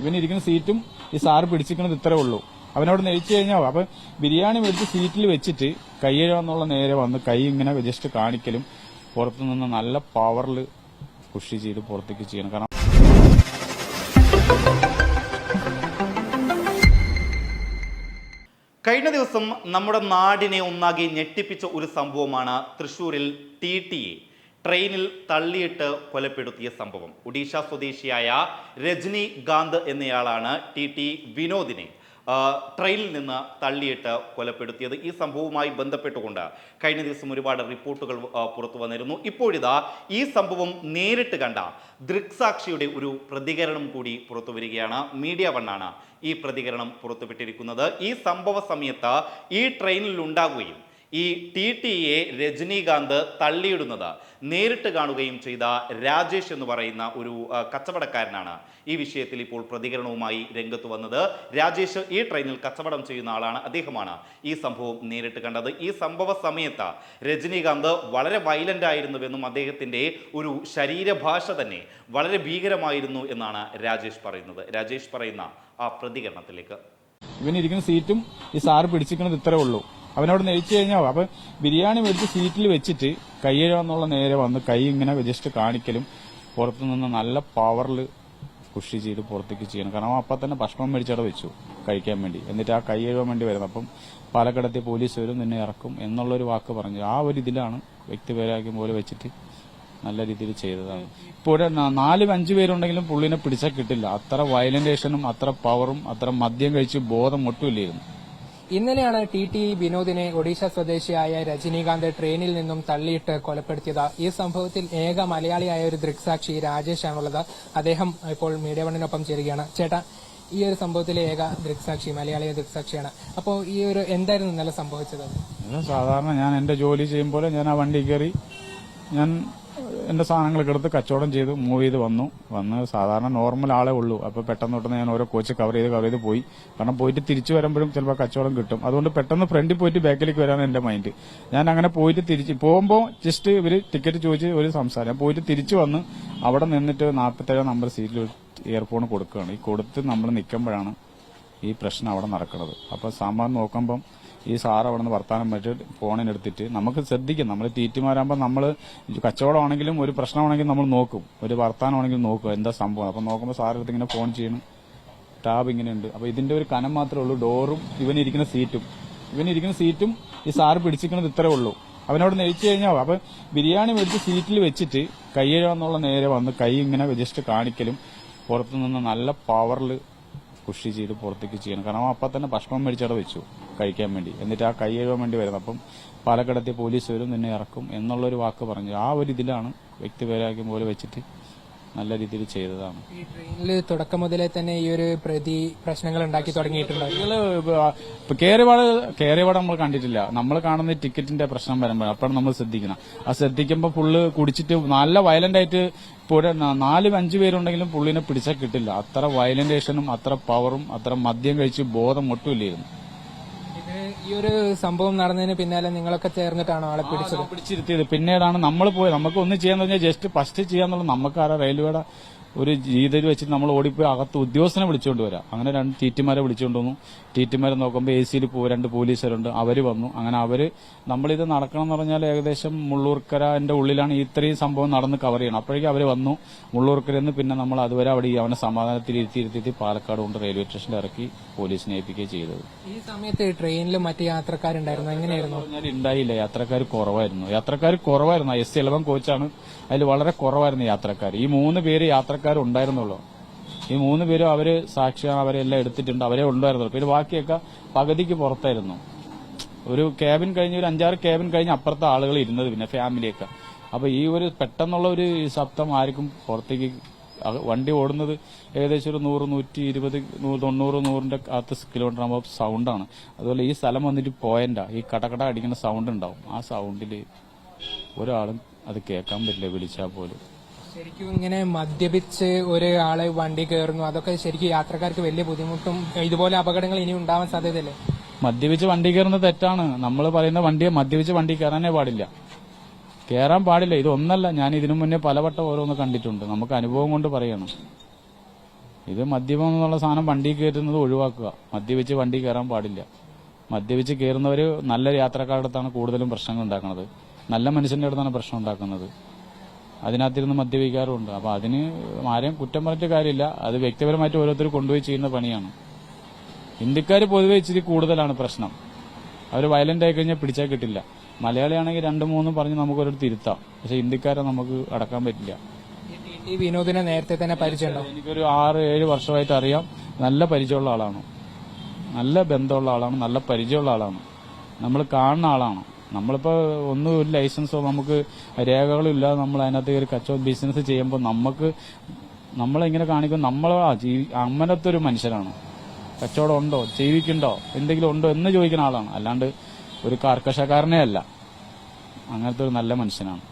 ഇവനിരിക്കുന്ന സീറ്റും ഈ സാറ് പിടിച്ചിരിക്കുന്നത് ഇത്രേ ഉള്ളൂ. അവനോട് നെഴിച്ചു കഴിഞ്ഞാൽ അപ്പൊ ബിരിയാണി മേടിച്ച് സീറ്റിൽ വെച്ചിട്ട് കൈ നേരെ വന്ന് കൈ ഇങ്ങനെ ജസ്റ്റ് കാണിക്കലും പുറത്തു നിന്ന് നല്ല പവറിൽ പുഷ് ചെയ്ത് പുറത്തേക്ക് ചെയ്യണം. കാരണം കഴിഞ്ഞ ദിവസം നമ്മുടെ നാടിനെ ഒന്നാകെ ഞെട്ടിപ്പിച്ച ഒരു സംഭവമാണ് തൃശൂരിൽ ടി ടിയെ ട്രെയിനിൽ തള്ളിയിട്ട് കൊലപ്പെടുത്തിയ സംഭവം. ഒഡീഷ സ്വദേശിയായ രജനി ഗാന്ത് എന്നയാളാണ് ടി ടി വിനോദിനെ ട്രെയിനിൽ നിന്ന് തള്ളിയിട്ട് കൊലപ്പെടുത്തിയത്. ഈ സംഭവവുമായി ബന്ധപ്പെട്ടുകൊണ്ട് കഴിഞ്ഞ ദിവസം ഒരുപാട് റിപ്പോർട്ടുകൾ പുറത്തു വന്നിരുന്നു. ഇപ്പോഴിതാ ഈ സംഭവം നേരിട്ട് കണ്ട ദൃക്സാക്ഷിയുടെ ഒരു പ്രതികരണം കൂടി പുറത്തു വരികയാണ്. മീഡിയ വണ്ണാണ് ഈ പ്രതികരണം പുറത്തുവിട്ടിരിക്കുന്നത്. ഈ സംഭവ സമയത്ത് ഈ ട്രെയിനിൽ ഉണ്ടാകുകയും ഈ ടി ടിയെ രജനീകാന്ത് തള്ളിയിടുന്നത്. നേരിട്ട് കാണുകയും ചെയ്ത രാജേഷ് എന്ന് പറയുന്ന ഒരു കച്ചവടക്കാരനാണ് ഈ വിഷയത്തിൽ ഇപ്പോൾ പ്രതികരണവുമായി രംഗത്ത് വന്നത്. രാജേഷ് ഈ ട്രെയിനിൽ കച്ചവടം ചെയ്യുന്ന ആളാണ്. അദ്ദേഹമാണ് ഈ സംഭവം നേരിട്ട് കണ്ടത്. ഈ സംഭവ സമയത്ത് രജനീകാന്ത് വളരെ വയലന്റ് ആയിരുന്നുവെന്നും അദ്ദേഹത്തിന്റെ ഒരു ശരീരഭാഷ തന്നെ വളരെ ഭീകരമായിരുന്നു എന്നാണ് രാജേഷ് പറയുന്നത്. രാജേഷ് പറയുന്ന ആ പ്രതികരണത്തിലേക്ക്. ഇവനിരിക്കുന്ന സീറ്റും ഈ സാറ് പിടിച്ചിരിക്കുന്നത് ഇത്രേ ഉള്ളൂ. അവനോട് നെഴിച്ചു കഴിഞ്ഞാൽ അപ്പൊ ബിരിയാണി മേടിച്ച് സീറ്റിൽ വെച്ചിട്ട് കൈ നേരെ വന്ന് കൈ ഇങ്ങനെ ജസ്റ്റ് കാണിക്കലും പുറത്തു നിന്ന് നല്ല പവറിൽ പുഷ് ചെയ്ത് പുറത്തേക്ക് ചെയ്യണം. കാരണം അപ്പം തന്നെ ഭക്ഷണം മേടിച്ചവിടെ വെച്ചു കഴിക്കാൻ വേണ്ടി. എന്നിട്ട് ആ കൈ കഴുകാൻ വേണ്ടി വരുന്നത്. അപ്പം പാലക്കാടത്തെ പോലീസ് വരും നിന്നെ ഇറക്കും എന്നുള്ളൊരു വാക്ക് പറഞ്ഞു. ആ ഒരു ഇതിലാണ് വ്യക്തിപരാഗ്യം പോലെ വെച്ചിട്ട് നല്ല രീതിയിൽ ചെയ്തതാണ്. ഇപ്പോൾ നാലും അഞ്ചു പേരുണ്ടെങ്കിലും പുള്ളിനെ പിടിച്ചാൽ കിട്ടില്ല. അത്ര വയലന്റേഷനും അത്ര പവറും അത്ര മദ്യം കഴിച്ച് ബോധം ഒട്ടുമില്ലായിരുന്നു ഇന്നലെയാണ് ടി ടി വിനോദിനെ ഒഡീഷ സ്വദേശിയായ രജനീകാന്ത് ട്രെയിനിൽ നിന്നും തള്ളിയിട്ട് കൊലപ്പെടുത്തിയത്. ഈ സംഭവത്തിൽ ഏക മലയാളിയായ ഒരു ദൃക്സാക്ഷി രാജേഷ് ആണുള്ളത് അദ്ദേഹം ഇപ്പോൾ മീഡിയ വണ്ണിനൊപ്പം ചേരുകയാണ്. ചേട്ടാ ഈ ഒരു സംഭവത്തിലെ ഏക ദൃക്സാക്ഷി മലയാളിയ ദൃക്സാക്ഷിയാണ്. അപ്പോൾ ഈ ഒരു എന്തായിരുന്നു ഇന്നലെ സംഭവിച്ചത്? സാധാരണ ഞാൻ എന്റെ ജോലി ചെയ്യുമ്പോൾ ഞാൻ ആ വണ്ടി കയറി ഞാൻ എന്റെ സാധനങ്ങളൊക്കെ എടുത്ത് കച്ചവടം ചെയ്ത് മൂവ് ചെയ്ത് വന്നു. വന്ന് സാധാരണ നോർമൽ ആളെ ഉള്ളൂ. അപ്പോൾ പെട്ടെന്ന് പെട്ടെന്ന് ഞാൻ ഓരോ കോച്ച് കവർ ചെയ്ത് കവർ ചെയ്ത് പോയി. കാരണം പോയിട്ട് തിരിച്ചു വരുമ്പോഴും ചിലപ്പോൾ കച്ചവടം കിട്ടും. അതുകൊണ്ട് പെട്ടെന്ന് ഫ്രണ്ടിൽ പോയിട്ട് ബാക്കിലേക്ക് വരാൻ എന്റെ മൈൻഡ് ഞാൻ അങ്ങനെ പോയിട്ട് തിരിച്ച് പോകുമ്പോൾ ജസ്റ്റ് ഇവർ ടിക്കറ്റ് ചോദിച്ച് ഒരു സംസാരം. പോയിട്ട് തിരിച്ചു വന്ന് അവിടെ നിന്നിട്ട് നാൽപ്പത്തേഴ് നമ്പർ സീറ്റിൽ ഇയർഫോൺ കൊടുക്കുകയാണ്. ഈ കൊടുത്ത് നമ്മൾ നിൽക്കുമ്പോഴാണ് ഈ പ്രശ്നം അവിടെ നടക്കുന്നത്. അപ്പോൾ സാമ്പാർ നോക്കുമ്പം ഈ സാർ അവിടെ നിന്ന് വർത്താനം പറ്റി ഫോണിനെടുത്തിട്ട് നമുക്ക് ശ്രദ്ധിക്കും. നമ്മൾ തീറ്റുമാരാകുമ്പോൾ നമ്മൾ കച്ചവടമാണെങ്കിലും ഒരു പ്രശ്നമാണെങ്കിലും നമ്മൾ നോക്കും. ഒരു വർത്താനമാണെങ്കിലും നോക്കും എന്താ സംഭവം. അപ്പം നോക്കുമ്പോൾ സാർ അടുത്ത് ഇങ്ങനെ ഫോൺ ചെയ്യണം. ടാബ് ഇങ്ങനെയുണ്ട്. ഇതിന്റെ ഇതിന്റെ ഒരു കനം മാത്രമേ ഉള്ളൂ. ഡോറും ഇവനിരിക്കുന്ന സീറ്റും. ഇവനിരിക്കുന്ന സീറ്റും ഈ സാറ് പിടിച്ചിരിക്കുന്നത് ഇത്രേ ഉള്ളൂ. അവനോട് നെഴിച്ചു കഴിഞ്ഞാൽ അപ്പൊ ബിരിയാണി മേടിച്ച് സീറ്റിൽ വെച്ചിട്ട് കൈ നേരെ വന്ന് കൈ ഇങ്ങനെ ജസ്റ്റ് കാണിക്കലും പുറത്തു നിന്ന് നല്ല പവറിൽ കൃഷി ചെയ്ത് പുറത്തേക്ക് ചെയ്യണം. കാരണം അപ്പം തന്നെ ഭക്ഷണം മേടിച്ചവിടെ വെച്ചു. കഴിക്കാൻ വേണ്ടി. എന്നിട്ട് ആ കൈ കഴുകാൻ വേണ്ടി വരുന്നത് അപ്പം പാലക്കടത്തി പോലീസ് വരും നിന്നെ ഇറക്കും എന്നുള്ളൊരു വാക്ക് പറഞ്ഞു. ആ ഒരു ഇതിലാണ് വ്യക്തിപരാഗ്യം പോലെ വെച്ചിട്ട് നല്ല രീതിയിൽ ചെയ്തതാണ്. ഈ ട്രെയിനിൽ തുടക്കം മുതലേ തന്നെ ഈ ഒരു പ്രതി പ്രശ്നങ്ങൾ ഉണ്ടാക്കി തുടങ്ങിയിട്ടുണ്ട്? കേരവാട് കേറിപാട് നമ്മൾ കണ്ടിട്ടില്ല. നമ്മൾ കാണുന്ന ടിക്കറ്റിന്റെ പ്രശ്നം വരുമ്പോൾ അപ്പോഴാണ് നമ്മൾ ശ്രദ്ധിക്കണം ആ ശ്രദ്ധിക്കുമ്പോൾ പുള്ള് കുടിച്ചിട്ട് നല്ല വയലന്റ് ആയിട്ട് ഇപ്പോൾ നാലും അഞ്ചു പേരുണ്ടെങ്കിലും പുള്ളിനെ പിടിച്ചാൽ കിട്ടില്ല. അത്ര വയലന്റേഷനും അത്ര പവറും അത്ര മദ്യം കഴിച്ച് ബോധം ഒട്ടുമില്ലായിരുന്നു ഇത് ഈ ഒരു സംഭവം നടന്നതിന് പിന്നാലെ നിങ്ങളൊക്കെ ചേർന്നിട്ടാണോ ആളെ പിടിച്ചത്? പിടിച്ചിരുത്തിയത്. പിന്നീടാണ് നമ്മൾ പോയത് നമുക്ക് ഒന്ന് ചെയ്യാന്ന് പറഞ്ഞാൽ ജസ്റ്റ് ഫസ്റ്റ് ചെയ്യാന്നുള്ള നമുക്കാരാ റെയിൽവേയുടെ ഒരു രീതിയിൽ വെച്ച് നമ്മൾ ഓടിപ്പോയി അകത്ത് ഉദ്യോഗസ്ഥനെ വിളിച്ചുകൊണ്ട് വരാം. അങ്ങനെ രണ്ട് ടീറ്റിമാരെ വിളിച്ചുകൊണ്ട് വന്നു. ടീറ്റിമാരെ നോക്കുമ്പോൾ എ സിയിൽ രണ്ട് പോലീസുകാരുണ്ട്. അവർ വന്നു. അങ്ങനെ അവർ നമ്മളിത് നടക്കണം എന്ന് പറഞ്ഞാൽ ഏകദേശം മുള്ളൂർക്കരന്റെ ഉള്ളിലാണ് ഇത്രയും സംഭവം നടന്ന് കവർ ചെയ്യണം. അപ്പോഴേക്കും അവർ വന്നു. മുള്ളൂർക്കരന്ന് പിന്നെ നമ്മൾ അതുവരെ അവിടെ ഈ അവനെ സമാധാനത്തിൽ ഇരുത്തി ഇരുത്തി പാലക്കാട് കൊണ്ട് റെയിൽവേ സ്റ്റേഷനിൽ ഇറക്കി പോലീസിനെ ഏൽപ്പിക്കുകയും ചെയ്തത്. ഈ സമയത്ത് ട്രെയിനിൽ മറ്റ് യാത്രക്കാരുണ്ടായിരുന്നു. എങ്ങനെയായിരുന്നു? പറഞ്ഞാൽ ഉണ്ടായില്ല. യാത്രക്കാർ കുറവായിരുന്നു. യാത്രക്കാർ കുറവായിരുന്നു. എസ് ഇലവൻ കോച്ചാണ് അതിൽ വളരെ കുറവായിരുന്നു യാത്രക്കാർ. ഈ മൂന്ന് പേര് യാത്രക്കാർ ഉണ്ടായിരുന്നുള്ളൂ ഈ മൂന്ന് പേരും അവർ സാക്ഷിയാണ് അവരെല്ലാം എടുത്തിട്ടുണ്ട്. അവരെ ഉണ്ടായിരുന്നുള്ളൂ. പിന്നെ ബാക്കിയൊക്കെ പകുതിക്ക് പുറത്തായിരുന്നു. ഒരു ക്യാബിൻ കഴിഞ്ഞ് ഒരു അഞ്ചാറ് ക്യാബിൻ കഴിഞ്ഞ് അപ്പുറത്തെ ആളുകൾ ഇരുന്നത് പിന്നെ ഫാമിലിയൊക്കെ അപ്പൊ ഈ ഒരു പെട്ടെന്നുള്ള ഒരു ശബ്ദം ആർക്കും പുറത്തേക്ക് വണ്ടി ഓടുന്നത് ഏകദേശം ഒരു നൂറ് നൂറ്റി ഇരുപത് തൊണ്ണൂറ് നൂറിന്റെ അകത്ത് കിലോമീറ്റർ ആകുമ്പോൾ സൗണ്ടാണ് അതുപോലെ ഈ സ്ഥലം വന്നിട്ട് പോയന്റാ. ഈ കടകട അടിക്കുന്ന സൗണ്ട് ഉണ്ടാവും. ആ സൗണ്ടിൽ ഒരാളും അത് കേൾക്കാൻ പറ്റില്ല വിളിച്ചാൽ പോലും. ശരിക്കും ഇങ്ങനെ മദ്യപിച്ച് ഒരാളെ വണ്ടി കയറുന്നു അതൊക്കെ ശരിക്കും യാത്രക്കാർക്ക് വലിയ ബുദ്ധിമുട്ടും ഇതുപോലെ അപകടങ്ങൾ ഇനി ഉണ്ടാവാൻ സാധ്യതയല്ലേ? മദ്യപിച്ച് വണ്ടി കയറുന്നത് തെറ്റാണ്. നമ്മൾ പറയുന്ന വണ്ടിയെ മദ്യപിച്ച് വണ്ടി കയറാനേ പാടില്ല. കയറാൻ പാടില്ല. ഇത് ഒന്നല്ല ഞാൻ ഇതിനു മുന്നേ പലവട്ടം ഓരോന്ന് കണ്ടിട്ടുണ്ട്. നമുക്ക് അനുഭവം കൊണ്ട് പറയണം. ഇത് മദ്യപം എന്നുള്ള സാധനം വണ്ടി കയറ്റുന്നത് ഒഴിവാക്കുക. മദ്യപിച്ച് വണ്ടി കയറാൻ പാടില്ല. മദ്യപിച്ച് കയറുന്നവർ നല്ല യാത്രക്കാരുടെ അടുത്താണ് കൂടുതലും പ്രശ്നങ്ങൾ ഉണ്ടാക്കുന്നത്. നല്ല മനുഷ്യന്റെ അടുത്താണ് പ്രശ്നം ഉണ്ടാക്കുന്നത്. അതിനകത്തിരുന്ന് മദ്യപിക്കാറുണ്ട് അപ്പൊ അതിന് ആരെയും കുറ്റം പറഞ്ഞിട്ട് കാര്യമില്ല. അത് വ്യക്തിപരമായിട്ട് ഓരോരുത്തർ കൊണ്ടുപോയി ചെയ്യുന്ന പണിയാണ്. ഇന്ത്യക്കാർ പൊതുവെ ഇച്ചിരി കൂടുതലാണ് പ്രശ്നം. അവർ വയലന്റ് ആയി കഴിഞ്ഞാൽ പിടിച്ചാൽ കിട്ടില്ല. മലയാളിയാണെങ്കിൽ രണ്ടും മൂന്നും പറഞ്ഞ് നമുക്ക് ഒരു തിരുത്താം പക്ഷെ ഇന്ത്യക്കാരെ നമുക്ക് അടക്കാൻ പറ്റില്ല. ഈ വിനോദിനെ നേരത്തെ തന്നെ പരിചയമുണ്ടോ? എനിക്കൊരു ആറ് ഏഴ് വർഷമായിട്ട് അറിയാം. നല്ല പരിചയമുള്ള ആളാണ്. നല്ല ബന്ധമുള്ള ആളാണ്. നല്ല പരിചയമുള്ള ആളാണ്. നമ്മൾ കാണുന്ന ആളാണ്. നമ്മളിപ്പോ ഒന്നും ഒരു ലൈസൻസോ നമുക്ക് രേഖകളും ഇല്ലാതെ നമ്മൾ അതിനകത്ത് ഒരു കച്ചവട ബിസിനസ് ചെയ്യുമ്പോൾ നമുക്ക് നമ്മളിങ്ങനെ കാണിക്കും? നമ്മൾ അങ്ങനത്തെ ഒരു മനുഷ്യനാണ്. കച്ചവടം ഉണ്ടോ? ജീവിക്കുണ്ടോ എന്തെങ്കിലും ഉണ്ടോ എന്ന് ചോദിക്കുന്ന ആളാണ്. അല്ലാണ്ട് ഒരു കർക്കശക്കാരനെ അല്ല. അങ്ങനത്തെ ഒരു നല്ല മനുഷ്യനാണ്.